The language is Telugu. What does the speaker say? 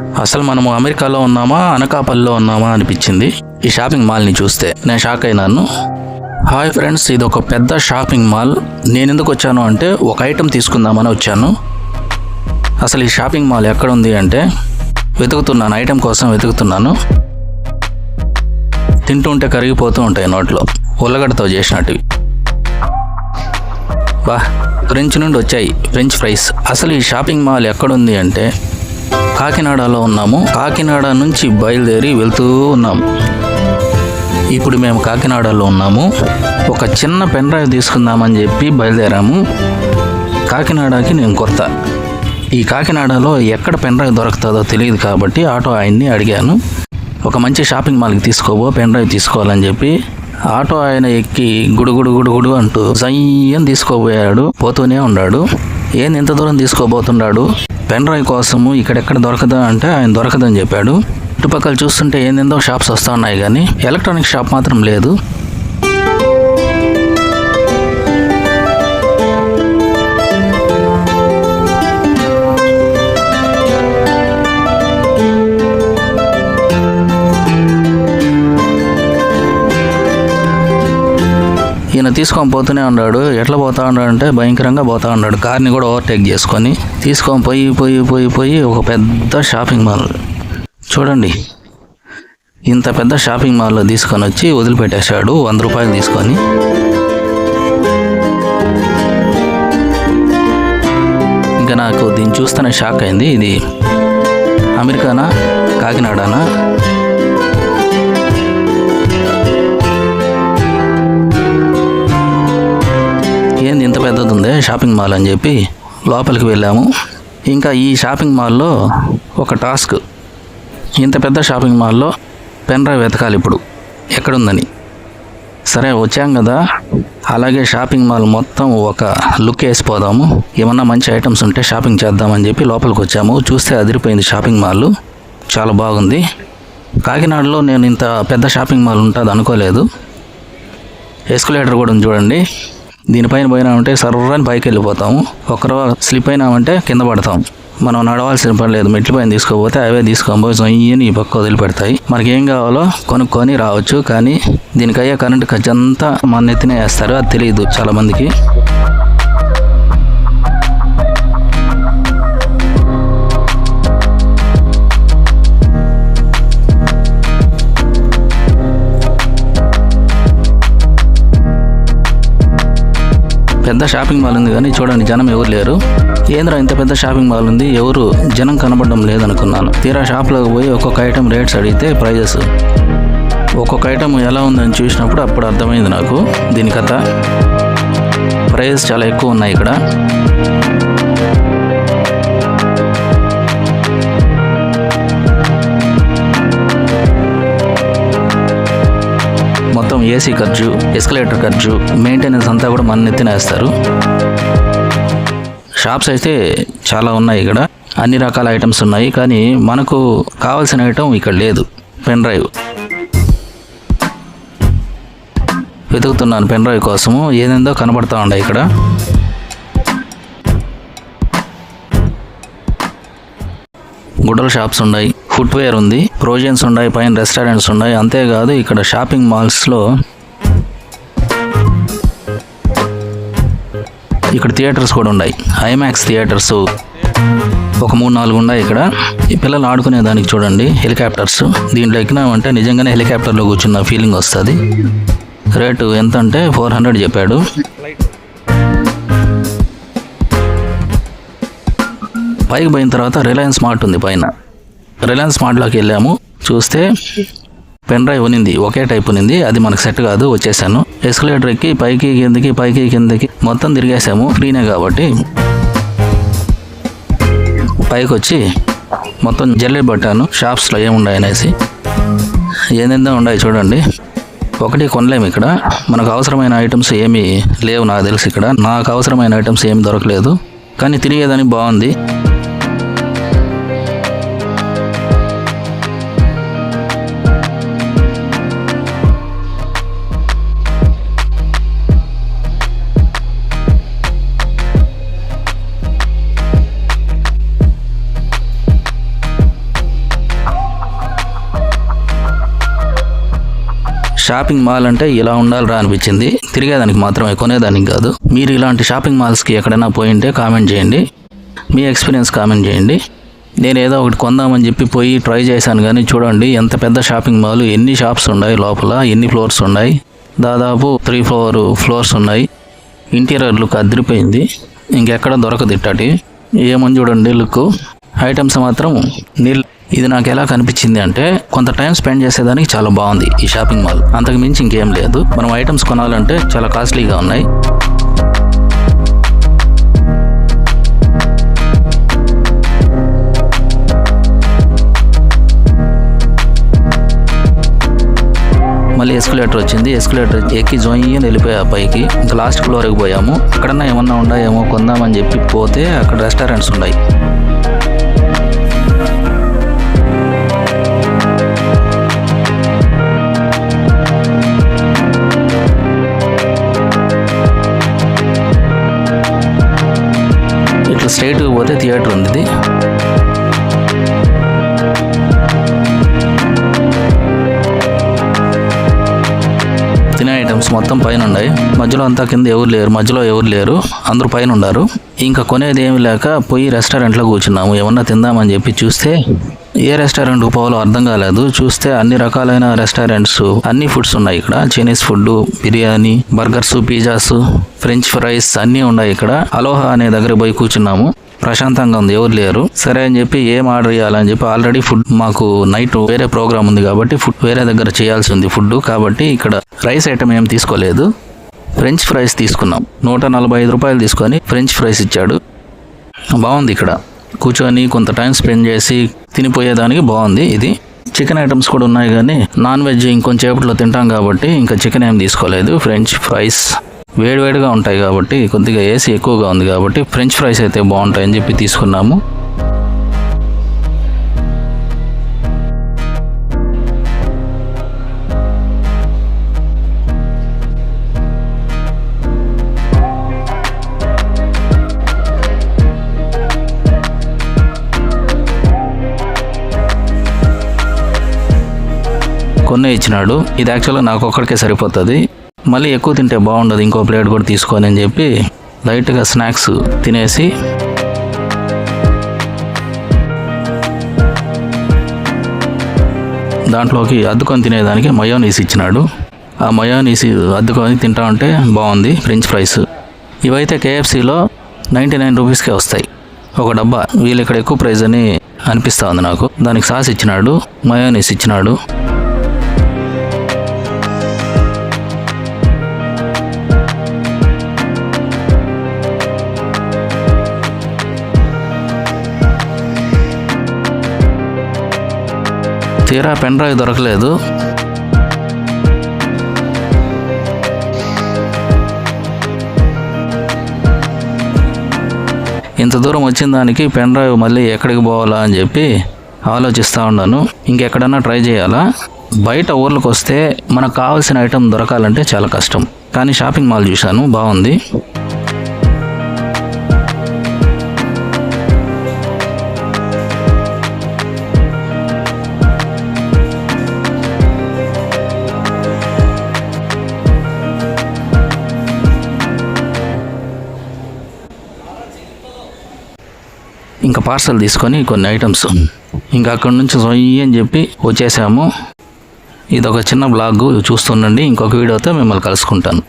అసలు మనము అమెరికాలో ఉన్నామా అనకాపల్లిలో ఉన్నామా అనిపించింది. ఈ షాపింగ్ మాల్ని చూస్తే నేను షాక్ అయినాను. హాయ్ ఫ్రెండ్స్ ఇది ఒక పెద్ద షాపింగ్ మాల్. నేను ఎందుకు వచ్చాను అంటే ఒక ఐటెం తీసుకుందామని వచ్చాను. అసలు ఈ షాపింగ్ మాల్ ఎక్కడ ఉంది అంటే వెతుకుతున్నాను ఐటెం కోసం వెతుకుతున్నాను. తింటుంటే కరిగిపోతూ ఉంటాయి నోట్లో ఉల్లగడ్డతో చేసినట్టువి. బా ఫ్రెంచ్ నుండి వచ్చాయి ఫ్రెంచ్ ఫ్రైస్. అసలు ఈ షాపింగ్ మాల్ ఎక్కడుంది అంటే కాకినాడలో ఉన్నాము. కాకినాడ నుంచి బయలుదేరి వెళ్తూ ఉన్నాము ఇప్పుడు మేము కాకినాడలో ఉన్నాము. ఒక చిన్న పెన్ డ్రైవ్ తీసుకుందామని చెప్పి బయలుదేరాము. కాకినాడకి నేను కొత్త. ఈ కాకినాడలో ఎక్కడ పెన్ డ్రైవ్ దొరుకుతుందో తెలియదు కాబట్టి ఆటో ఆయన్ని అడిగాను. ఒక మంచి షాపింగ్ మాల్కి తీసుకోబో పెన్ డ్రైవ్ తీసుకోవాలని చెప్పి ఆటో ఆయన ఎక్కి గుడుగుడు గుడుగుడు అంటూ సయ్యం తీసుకోబోయాడు. పోతూనే ఉన్నాడు. ఏంది ఇంత దూరం తీసుకోబోతున్నాడు? పెన్ డ్రైవ్ కోసము ఇక్కడెక్కడ దొరకదా అంటే ఆయన దొరకదని చెప్పాడు. చుట్టుపక్కల చూస్తుంటే ఏందేందో షాప్స్ వస్తూ ఉన్నాయి కానీ ఎలక్ట్రానిక్ షాప్ మాత్రం లేదు. తీసుకొని పోతూనే ఉన్నాడు. ఎట్లా పోతా ఉన్నాడు అంటే భయంకరంగా పోతా ఉన్నాడు. కార్ని కూడా ఓవర్టేక్ చేసుకొని తీసుకొని పోయి పోయి పోయి పోయి ఒక పెద్ద షాపింగ్ మాల్ చూడండి. ఇంత పెద్ద షాపింగ్ మాల్లో తీసుకొని వచ్చి వదిలిపెట్టేశాడు. వంద రూపాయలు తీసుకొని. ఇంకా నాకు దీన్ని చూస్తేనే షాక్ అయింది. ఇది అమెరికానా? కాకినాడనా? పెద్దది ఉంది షాపింగ్ మాల్ అని చెప్పి లోపలికి వెళ్ళాము. ఇంకా ఈ షాపింగ్ మాల్లో ఒక టాస్క్. ఇంత పెద్ద షాపింగ్ మాల్లో పెన్ డ్రైవ్ వెతకాలి ఇప్పుడు. ఎక్కడుందని. సరే వచ్చాం కదా. అలాగే షాపింగ్ మాల్ మొత్తం ఒక లుక్ వేసిపోదాము. ఏమన్నా మంచి ఐటమ్స్ ఉంటే షాపింగ్ చేద్దామని చెప్పి లోపలికి వచ్చాము. చూస్తే అదిరిపోయింది షాపింగ్ మాల్. చాలా బాగుంది. కాకినాడలో నేను ఇంత పెద్ద షాపింగ్ మాల్ ఉంటుంది అనుకోలేదు ఎస్కులేటర్ కూడా ఉంది చూడండి. దీనిపైన పోయినామంటే సర్రని పైకి వెళ్ళిపోతాము. ఒకరు స్లిప్ అయినామంటే కింద పడతాం. మనం నడవాల్సిన పని లేదు. మెట్ల పైన తీసుకోపోతే అవే తీసుకోబోయి సొయ్యని ఈ పక్క వదిలిపెడతాయి. మనకి ఏం కావాలో కొనుక్కొని రావచ్చు. కానీ దీనికయ్యే కరెంటు కరెంట్ ఖర్చు అంతా మన ఎత్తినే వేస్తారు. అది తెలియదు చాలామందికి. పెద్ద షాపింగ్ మాల్ ఉంది కానీ చూడండి జనం ఎవరు లేరు. ఏంద్రా ఇంత పెద్ద షాపింగ్ మాల్ ఉంది? ఎవరు? జనం కనబడడం లేదనుకున్నాను. తీరా షాప్లోకి పోయి ఒక్కొక్క ఐటెం రేట్స్ అడిగితే ప్రైజెస్. ఒక్కొక్క ఐటెం ఎలా ఉందని చూసినప్పుడు అప్పుడు అర్థమైంది నాకు. దీని కథ. ప్రైజెస్ చాలా ఎక్కువ ఉన్నాయి ఇక్కడ. మొత్తం ఏసీ ఖర్చు ఎస్కలేటర్ ఖర్చు మెయింటెనెన్స్ అంతా కూడా మన నెత్తినేస్తారు షాప్స్ అయితే చాలా ఉన్నాయి ఇక్కడ. అన్ని రకాల ఐటమ్స్ ఉన్నాయి కానీ మనకు కావాల్సిన ఐటమ్ ఇక్కడ లేదు. పెన్ డ్రైవ్ వెతుకుతున్నాను పెన్ డ్రైవ్ కోసము. ఏదేందో కనబడతా ఉండే ఇక్కడ. గుడ్డల షాప్స్ ఉన్నాయి. ఫుట్వేర్ ఉంది. ప్రోజన్స్ ఉన్నాయి పైన రెస్టారెంట్స్ ఉన్నాయి. అంతేకాదు ఇక్కడ షాపింగ్ మాల్స్లో ఇక్కడ థియేటర్స్ కూడా ఉన్నాయి. ఐమాక్స్ థియేటర్స్ ఒక మూడు నాలుగు ఉన్నాయి ఇక్కడ. ఈ పిల్లలు ఆడుకునే దానికి చూడండి హెలికాప్టర్స్. దీంట్లో ఎక్కినామంటే నిజంగానే హెలికాప్టర్లో కూర్చున్న ఫీలింగ్ వస్తుంది. రేటు ఎంత అంటే ఫోర్ హండ్రెడ్ చెప్పాడు. పైకి పోయిన తర్వాత రిలయన్స్ మార్ట్ ఉంది పైన. రిలయన్స్ మార్ట్లోకి వెళ్ళాము. చూస్తే పెన్ డ్రైవ్ ఉన్నింది. ఒకే టైప్ ఉనింది అది మనకు సెట్ కాదు. వచ్చేసాను. ఎస్కలేటర్ ఎక్కి పైకి కిందకి పైకి కిందకి మొత్తం తిరిగేసాము. ఫ్రీనే కాబట్టి పైకి వచ్చి మొత్తం జల్లెడ్ పట్టాను. షాప్స్లో ఏమున్నాయి అనేసి. ఏందేందో ఉన్నాయి చూడండి. ఒకటి కొనలేము ఇక్కడ. మనకు అవసరమైన ఐటమ్స్ ఏమీ లేవు నాకు తెలుసు ఇక్కడ. నాకు అవసరమైన ఐటమ్స్ ఏమి దొరకలేదు. కానీ తిరిగేదానికి బాగుంది. షాపింగ్ మాల్ అంటే ఇలా ఉండాలిరా అనిపించింది. తిరిగేదానికి మాత్రమే కొనేదానికి కాదు. మీరు ఇలాంటి షాపింగ్ మాల్స్కి ఎక్కడైనా పోయింటే కామెంట్ చేయండి. మీ ఎక్స్పీరియన్స్ కామెంట్ చేయండి. నేను ఏదో ఒకటి కొందామని చెప్పి పోయి ట్రై చేశాను కానీ చూడండి ఎంత పెద్ద షాపింగ్ మాల్ ఎన్ని షాప్స్ ఉన్నాయి లోపల ఎన్ని ఫ్లోర్స్ ఉన్నాయి. దాదాపు త్రీ ఫోర్ ఫ్లోర్స్ ఉన్నాయి. ఇంటీరియర్ లుక్ అదిరిపోయింది. ఇంకెక్కడ దొరకదు ఇట్టటి. ఏమని చూడండి లుక్. ఐటమ్స్ మాత్రం నీళ్ళు ఇది నాకు ఎలా కనిపించింది అంటే కొంత టైం స్పెండ్ చేసేదానికి చాలా బాగుంది ఈ షాపింగ్ మాల్. అంతకు మించి ఇంకేం లేదు. మనం ఐటమ్స్ కొనాలంటే చాలా కాస్ట్లీగా ఉన్నాయి. మళ్ళీ ఎస్కులేటర్ వచ్చింది. ఎస్కులేటర్ ఎక్కి జోయి వెళ్ళిపోయా పైకి. ఇంకా లాస్ట్ ఫ్లోర్కి పోయాము. అక్కడన్నా ఏమన్నా ఉన్నాయేమో కొందామని చెప్పి పోతే అక్కడ రెస్టారెంట్స్ ఉన్నాయి. తినే మొత్తం పైన ఉన్నాయి మధ్యలో అంతా కింద ఎవరు లేరు. మధ్యలో ఎవరు లేరు. అందరూ పైన ఉన్నారు ఇంకా కొనేది ఏమి లేక పోయి రెస్టారెంట్లో కూర్చున్నాము. ఏమన్నా తిందామని చెప్పి చూస్తే ఏ రెస్టారెంట్ పోవాలో అర్థం కాలేదు. చూస్తే అన్ని రకాలైన రెస్టారెంట్స్ అన్ని ఫుడ్స్ ఉన్నాయి ఇక్కడ. Chinese food biryani burgers pizzas French fries అన్నీ ఉన్నాయి ఇక్కడ. అలోహా అనే దగ్గర పోయి కూర్చున్నాము. ప్రశాంతంగా ఉంది. ఎవరు లేరు. సరే అని చెప్పి ఏం ఆర్డర్ చేయాలని చెప్పి ఆల్రెడీ ఫుడ్ మాకు నైట్ వేరే ప్రోగ్రామ్ ఉంది కాబట్టి ఫుడ్ వేరే దగ్గర చేయాల్సి ఉంది ఫుడ్ కాబట్టి ఇక్కడ రైస్ ఐటమ్ ఏం తీసుకోలేదు. ఫ్రెంచ్ ఫ్రైస్ తీసుకున్నాం. నూట నలభై ఐదు రూపాయలు తీసుకొని ఫ్రెంచ్ ఫ్రైస్ ఇచ్చాడు. బాగుంది ఇక్కడ. కూర్చొని కొంత టైం స్పెండ్ చేసి తినిపోయేదానికి బాగుంది ఇది. చికెన్ ఐటమ్స్ కూడా ఉన్నాయి కానీ నాన్ వెజ్ ఇంకొంచేపట్లో తింటాం కాబట్టి ఇంకా చికెన్ ఏం తీసుకోలేదు. ఫ్రెంచ్ ఫ్రైస్ వేడివేడిగా ఉంటాయి కాబట్టి కొద్దిగా ఏసీ ఎక్కువగా ఉంది కాబట్టి ఫ్రెంచ్ ఫ్రైస్ అయితే బాగుంటాయని చెప్పి తీసుకున్నాము. కొన్ని ఇచ్చినాడు. ఇది యాక్చువల్గా నాకు ఒక్కడికే సరిపోతుంది. మళ్ళీ ఎక్కువ తింటే బాగుండదు ఇంకో ప్లేట్ కూడా తీసుకొని అని చెప్పి లైట్గా స్నాక్స్ తినేసి దాంట్లోకి అద్దుకొని తినేదానికి మయోనీస్ ఇచ్చినాడు. ఆ మయోనీస్ అద్దుకొని తింటా ఉంటే బాగుంది ఫ్రెంచ్ ఫ్రైస్. ఇవైతే కేఎఫ్సీలో నైంటీ నైన్ రూపీస్కే వస్తాయి. ఒక డబ్బా. వీళ్ళు ఇక్కడ ఎక్కువ ప్రైస్ అని అనిపిస్తూ ఉంది నాకు. దానికి సాస్ ఇచ్చినాడు మయోనీస్ ఇచ్చినాడు. తీరా పెన్ డ్రైవ్ దొరకలేదు. ఇంత దూరం వచ్చిన దానికి పెన్ డ్రైవ్ మళ్ళీ ఎక్కడికి పోవాలా అని చెప్పి ఆలోచిస్తూ ఉన్నాను. ఇంకెక్కడన్నా ట్రై చేయాలా? బయట ఊర్లకు వస్తే మనకు కావాల్సిన ఐటెం దొరకాలంటే చాలా కష్టం. కానీ షాపింగ్ మాల్ చూశాను బాగుంది. ఇంకా పార్సల్ తీసుకొని కొన్ని ఐటమ్స్. ఇంకా అక్కడి నుంచి సొయ్యి అని చెప్పి వచ్చేసాము. ఇది ఒక చిన్న బ్లాగ్ చూస్తుండండి. ఇంకొక వీడియోతో మిమ్మల్ని కలుసుకుంటాను.